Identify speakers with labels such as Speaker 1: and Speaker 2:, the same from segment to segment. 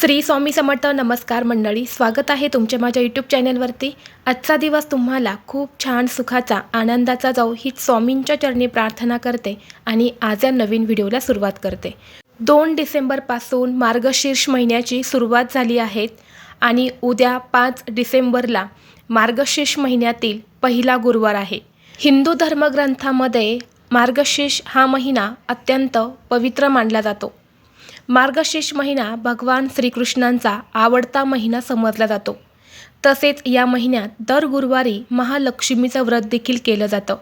Speaker 1: श्री स्वामी समर्थ नमस्कार मंडळी स्वागत आहे तुमच्या माझ्या यूट्यूब चॅनलवरती आजचा दिवस तुम्हाला खूप छान सुखाचा आनंदाचा जाऊ ही स्वामींच्या चरणी प्रार्थना करते आणि आज या नवीन व्हिडिओला सुरुवात करते. दोन डिसेंबरपासून मार्गशीर्ष महिन्याची सुरुवात झाली आहे आणि उद्या पाच डिसेंबरला मार्गशीर्ष महिन्यातील पहिला गुरुवार आहे. हिंदू धर्मग्रंथामध्ये मार्गशीर्ष हा महिना अत्यंत पवित्र मानला जातो. मार्गशीर्ष महिना भगवान श्रीकृष्णांचा आवडता महिना समजला जातो. तसेच या महिन्यात दर गुरुवारी महालक्ष्मीचं व्रत देखील केलं जातं.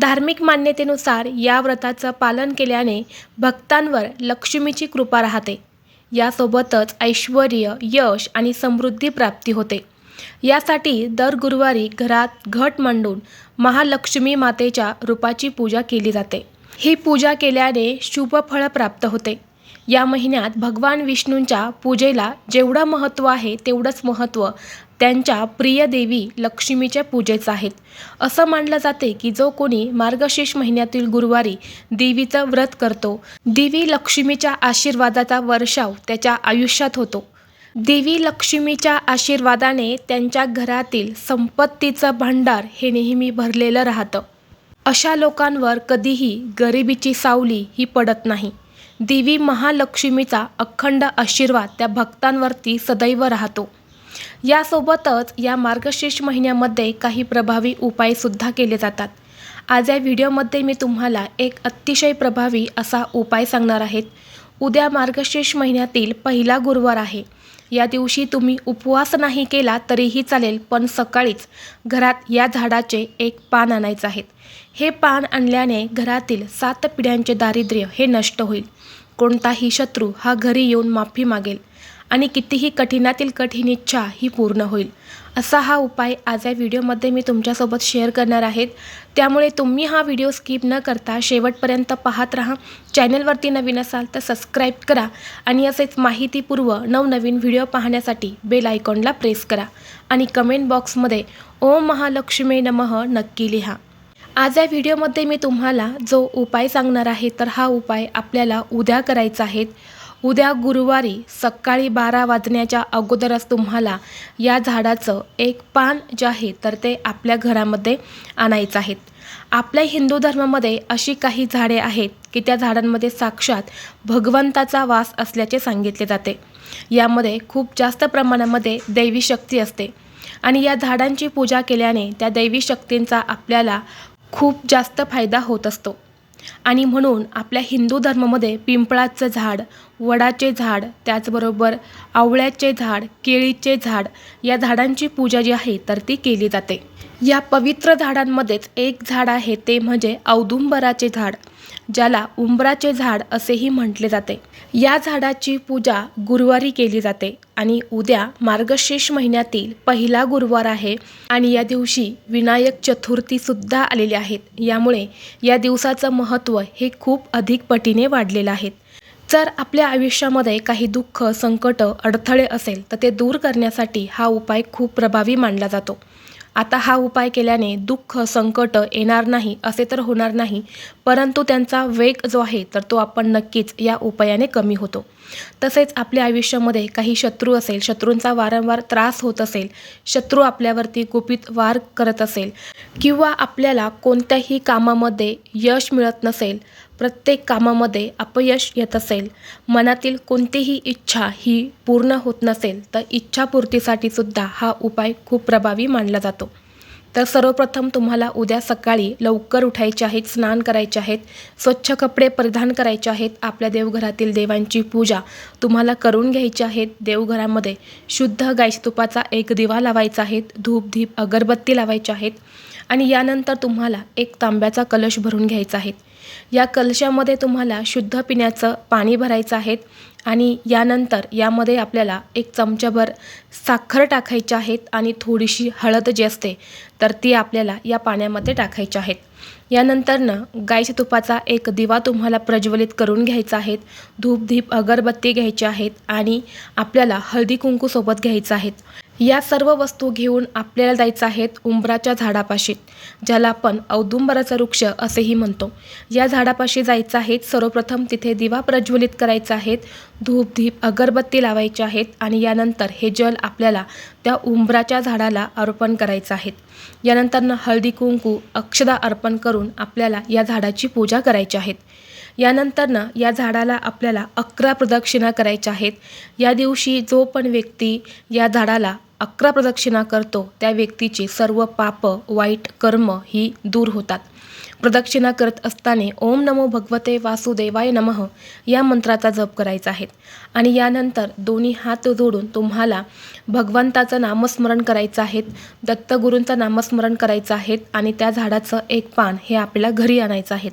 Speaker 1: धार्मिक मान्यतेनुसार या व्रताचं पालन केल्याने भक्तांवर लक्ष्मीची कृपा राहते. यासोबतच ऐश्वर यश आणि समृद्धी प्राप्ती होते. यासाठी दर गुरुवारी घरात घट मांडून महालक्ष्मी मातेच्या रूपाची पूजा केली जाते. ही पूजा केल्याने शुभ फळ प्राप्त होते. या महिन्यात भगवान विष्णूंच्या पूजेला जेवढं महत्त्व आहे तेवढंच महत्त्व त्यांच्या प्रिय देवी लक्ष्मीच्या पूजेचं आहेत. असं मानलं जाते की जो कोणी मार्गशीर्ष महिन्यातील गुरुवारी देवीचं व्रत करतो देवी लक्ष्मीच्या आशीर्वादाचा वर्षाव त्याच्या आयुष्यात होतो. देवी लक्ष्मीच्या आशीर्वादाने त्यांच्या घरातील संपत्तीचं भांडार हे नेहमी भरलेलं राहतं. अशा लोकांवर कधीही गरिबीची सावली ही पडत नाही. देवी महालक्ष्मीचा अखंड आशीर्वाद त्या भक्तांवरती सदैव राहतो. यासोबतच या मार्गशीर्ष महिन्यामध्ये काही प्रभावी उपायसुद्धा केले जातात. आज या व्हिडिओमध्ये मी तुम्हाला एक अतिशय प्रभावी असा उपाय सांगणार आहेत उद्या मार्गशीर्ष महिन्यातील पहिला गुरुवार आहे. या दिवशी तुम्ही उपवास नाही केला तरीही चालेल पण सकाळीच घरात या झाडाचे एक पान आणायचं आहे. हे पान आणल्याने घरातील सात पिढ्यांचे दारिद्र्य हे नष्ट होईल. कोणताही शत्रू हा घरी येऊन माफी मागेल. आणि कितीही कठीणातील कठीण इच्छा ही पूर्ण होईल. असा हा उपाय आज या व्हिडिओमध्ये मी तुमच्यासोबत शेअर करणार आहेत त्यामुळे तुम्ही हा व्हिडिओ स्किप न करता शेवटपर्यंत पाहत राहा. चॅनलवरती नवीन असाल तर सबस्क्राईब करा आणि असेच माहितीपूर्व नवनवीन व्हिडिओ पाहण्यासाठी बेल आयकॉनला प्रेस करा आणि कमेंट बॉक्समध्ये ओम महालक्ष्मी नमः नक्की लिहा. आज या व्हिडिओमध्ये मी तुम्हाला जो उपाय सांगणार आहे तर हा उपाय आपल्याला उद्या करायचा आहे. उद्या गुरुवारी सकाळी बारा वाजण्याच्या अगोदरच तुम्हाला या झाडाचं एक पान जे आहे तर ते आपल्या घरामध्ये आणायचं आहे. आपल्या हिंदू धर्मामध्ये अशी काही झाडे आहेत की त्या झाडांमध्ये साक्षात भगवंताचा वास असल्याचे सांगितले जाते. यामध्ये खूप जास्त प्रमाणामध्ये दैवी शक्ती असते. आणि या झाडांची पूजा केल्याने त्या दैवी शक्तींचा आपल्याला खूप जास्त फायदा होत असतो. आणि म्हणून आपल्या हिंदू धर्मामध्ये पिंपळाचं झाड वडाचे झाड त्याचबरोबर आवळ्याचे झाड केळीचे झाड या झाडांची पूजा जी आहे तर ती केली जाते. या पवित्र झाडांमध्येच एक झाड आहे ते म्हणजे औदुंबराचे झाड. ज्याला उंबराचे झाड असेही म्हटले जाते. या झाडाची पूजा गुरुवारी केली जाते आणि उद्या मार्गशीर्ष महिन्यातील पहिला गुरुवार आहे आणि या दिवशी विनायक चतुर्थीसुद्धा आलेली आहेत. यामुळे या दिवसाचं महत्त्व हे खूप अधिक पटीने वाढलेलं आहे. जर आपल्या आयुष्यामध्ये काही दुःख संकट अडथळे असेल तर ते दूर करण्यासाठी हा उपाय खूप प्रभावी मानला जातो. आता हा उपाय केल्याने दुःख संकट येणार नाही असे तर होणार नाही परंतु त्यांचा वेग जो आहे तर तो आपण नक्कीच या उपायाने कमी होतो. तसेच आपल्या आयुष्यामध्ये काही शत्रू असेल शत्रूंचा वारंवार त्रास होत असेल शत्रू आपल्यावरती गुपित वार करत असेल किंवा आपल्याला कोणत्याही कामामध्ये यश मिळत नसेल प्रत्येक कामामध्ये अपयश येत असेल मनातील कोणतीही इच्छा ही पूर्ण होत नसेल तर इच्छापूर्तीसाठी सुद्धा हा उपाय खूप प्रभावी मानला जातो. तर सर्वप्रथम तुम्हाला उद्या सकाळी लवकर उठायचे आहेत स्नान करायचे आहेत स्वच्छ कपडे परिधान करायचे आहेत आपल्या देवघरातील देवांची पूजा तुम्हाला करून घ्यायची आहेत. देवघरामध्ये शुद्ध गायच्या तुपाचा एक दिवा लावायचा आहे धूप धीप अगरबत्ती लावायची आहेत. आणि यानंतर तुम्हाला एक तांब्याचा कलश भरून घ्यायचा आहे. या कलशामध्ये तुम्हाला शुद्ध पिण्याचं पाणी भरायचं आहे आणि यानंतर यामध्ये आपल्याला एक चमचाभर साखर टाकायची आहेत आणि थोडीशी हळद जी असते तर ती आपल्याला या पाण्यामध्ये टाकायची आहेत यानंतरनं गायच्या तुपाचा एक दिवा तुम्हाला प्रज्वलित करून घ्यायचा आहे. धूप धीप अगरबत्ती घ्यायची आहेत आणि आपल्याला हळदी कुंकूसोबत घ्यायचं आहेत या सर्व वस्तू घेऊन आपल्याला जायचं आहेत उंबराच्या झाडापाशी ज्याला आपण औदुंबराचा वृक्ष असेही म्हणतो. या झाडापाशी जायचं आहेत सर्वप्रथम तिथे दिवा प्रज्वलित करायचा आहेत धूप धीप अगरबत्ती लावायची आहेत आणि यानंतर हे जल आपल्याला त्या उंबराच्या झाडाला अर्पण करायचं आहेत. यानंतरनं हळदी कुंकू अक्षदा अर्पण करून आपल्याला या झाडाची पूजा करायची आहेत. यानंतरनं या झाडाला आपल्याला अकरा प्रदक्षिणा करायच्या आहेत. या दिवशी जो पण व्यक्ती या झाडाला अकरा प्रदक्षिणा करतो त्या व्यक्तीची सर्व पाप वाईट कर्म ही दूर होतात. प्रदक्षिणा करत असताना ओम नमो भगवते वासुदेवाय नमः या मंत्राचा जप करायचा आहे. आणि यानंतर दोन्ही हात जोडून तुम्हाला भगवंताचं नामस्मरण करायचं आहे दत्तगुरूंचं नामस्मरण करायचं आहे आणि त्या झाडाचं एक पान हे आपल्याला घरी आणायचं आहे.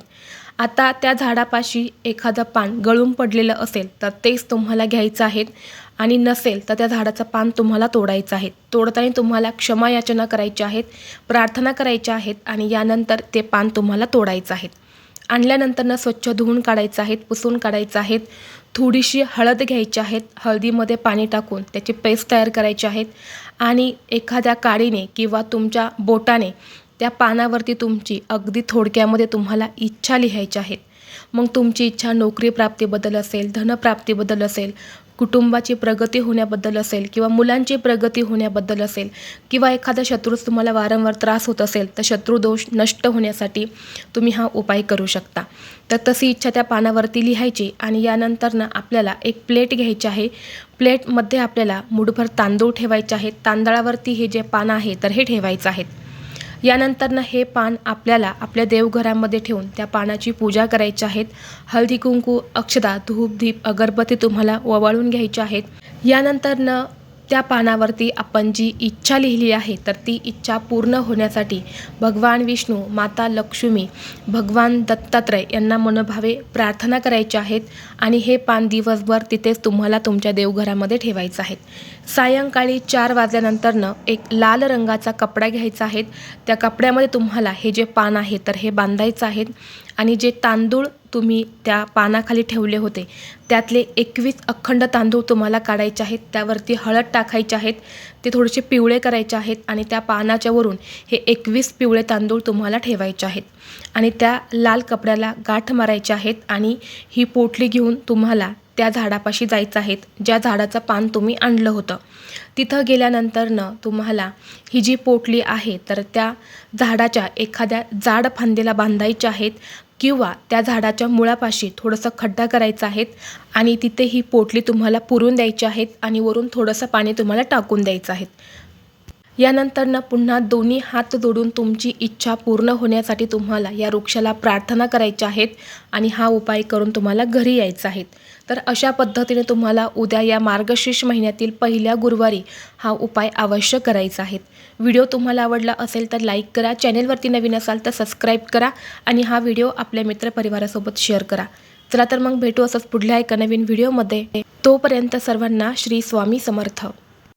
Speaker 1: आता त्या झाडापाशी एखादं पान गळून पडलेलं असेल तर तेच तुम्हाला घ्यायचं आहे आणि नसेल तर त्या झाडाचं पान तुम्हाला तोडायचं आहे तोडताना तुम्हाला क्षमा याचना करायच्या आहेत प्रार्थना करायच्या आहेत आणि यानंतर ते पान तुम्हाला तोडायचं आहे आणल्यानंतरनं स्वच्छ धुवून काढायचं आहेत पुसून काढायचं आहेत. थोडीशी हळद घ्यायची आहेत हळदीमध्ये पाणी टाकून त्याची पेस्ट तयार करायची आहेत. आणि एखाद्या काडीने किंवा तुमच्या बोटाने त्या पानावरती तुमची अगदी थोडक्यामध्ये तुम्हाला इच्छा लिहायच्या आहेत मग तुमची इच्छा नोकरी प्राप्तीबद्दल असेल धनप्राप्तीबद्दल असेल कुटुंबाची प्रगती होण्याबद्दल असेल किंवा मुलांची प्रगती होण्याबद्दल असेल किंवा एखादा शत्रूच तुम्हाला वारंवार त्रास होत असेल तर शत्रुदोष नष्ट होण्यासाठी तुम्ही हा उपाय करू शकता. तर तशी इच्छा त्या पानावरती लिहायची आणि यानंतरनं आपल्याला एक प्लेट घ्यायची आहे. प्लेटमध्ये आपल्याला मुठभर तांदूळ ठेवायचे आहेत. तांदळावरती हे जे पानं आहे तर हे ठेवायचं आहेत. यानंतरनं हे पान आपल्याला आपल्या देवघरामध्ये ठेवून त्या पानाची पूजा करायची आहेत. हळदी कुंकू अक्षदा धूप दीप अगरबत्ती तुम्हाला ओवाळून घ्यायचे आहेत. यानंतरनं त्या पानावरती आपण जी इच्छा लिहिली आहे तर ती इच्छा पूर्ण होण्यासाठी भगवान विष्णू माता लक्ष्मी भगवान दत्तात्रय यांना मनोभावे प्रार्थना करायच्या आहेत आणि हे पान दिवसभर तिथेच तुम्हाला तुमच्या देवघरामध्ये ठेवायचं आहे सायंकाळी चार वाजल्यानंतरनं एक लाल रंगाचा कपडा घ्यायचा आहे. त्या कपड्यामध्ये तुम्हाला हे जे पान आहे तर हे बांधायचं आहे. आणि जे तांदूळ तुम्ही त्या पानाखाली ठेवले होते त्यातले एकवीस अखंड तांदूळ तुम्हाला काढायचे आहेत त्यावरती हळद टाकायचे आहेत ते थोडेसे पिवळे करायचे आहेत आणि त्या पानाच्या वरून हे एकवीस पिवळे तांदूळ तुम्हाला ठेवायचे आहेत. आणि त्या लाल कपड्याला गाठ मारायचे आहेत आणि ही पोटली घेऊन तुम्हाला त्या झाडापाशी जायचं आहेत ज्या झाडाचं पान तुम्ही आणलं होतं. तिथं गेल्यानंतरनं तुम्हाला ही जी पोटली आहे तर त्या झाडाच्या एखाद्या जाड फांदीला बांधायच्या आहेत किंवा त्या झाडाच्या मुळापाशी थोडंसं खड्डा करायचा आहेत आणि तिथे ही पोटली तुम्हाला पुरून द्यायची आहेत आणि वरून थोडंसं पाणी तुम्हाला टाकून द्यायचं यानंतरनं पुन्हा दोन्ही हात जोडून तुमची इच्छा पूर्ण होण्यासाठी तुम्हाला या वृक्षाला प्रार्थना करायच्या आहेत आणि हा उपाय करून तुम्हाला घरी यायचं आहेत. तर अशा पद्धतीने तुम्हाला उद्या या मार्गशीर्ष महिन्यातील पहिल्या गुरुवारी हा उपाय अवश्य करायचा आहे. व्हिडिओ तुम्हाला आवडला असेल तर लाईक करा चॅनेलवरती नवीन असाल तर सबस्क्राईब करा आणि हा व्हिडिओ आपल्या मित्रपरिवारासोबत शेअर करा. चला तर मग भेटू असंच पुढल्या एका नवीन व्हिडिओमध्ये. तोपर्यंत सर्वांना श्री स्वामी समर्थ.